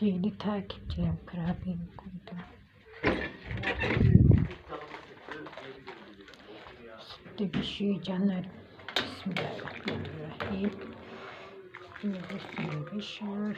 Değerli takipçilerim, kurabiyemi koydum. Sütte pişiyor canlarım. Bismillahirrahmanirrahim. Şimdi bu suyu pişiyor.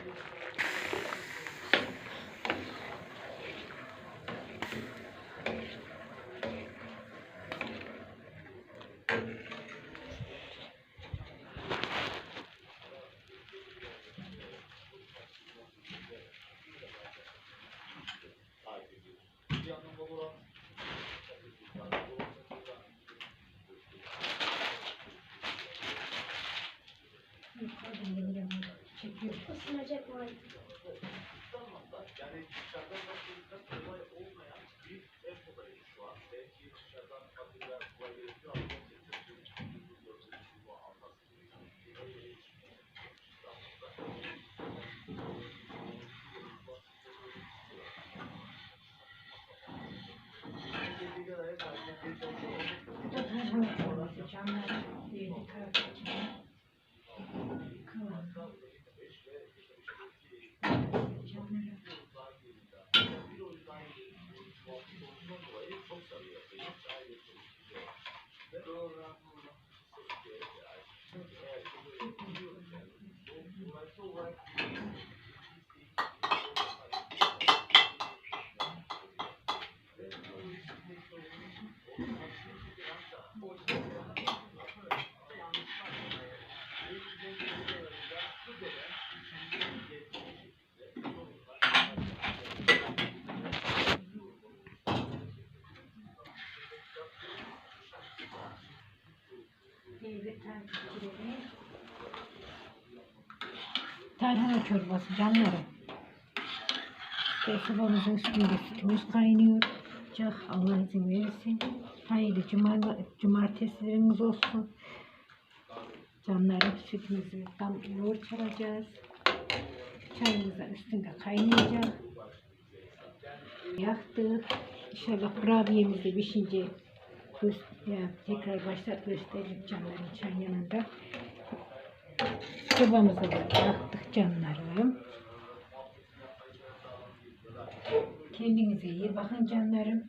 Çekiyor. Isınacak var. Değerli takipçilerim. Tarhana çorbası canlarım. Sobamızın üstünde sütümüz kaynıyor. Cah Allah izin verirse. Hayırlı cuma, cumartesilerimiz olsun. Canlarım sütümüzü tam yoğurt çalacağız. Çayımız da üstünde kaynayacak. Yaktık. İnşallah kurabiyemiz de pişince göz- ya, tekrar başlat göstereyim canlarım çay yanında. Sobamızı yaktık canlarım. Kendinize iyi bakın canlarım.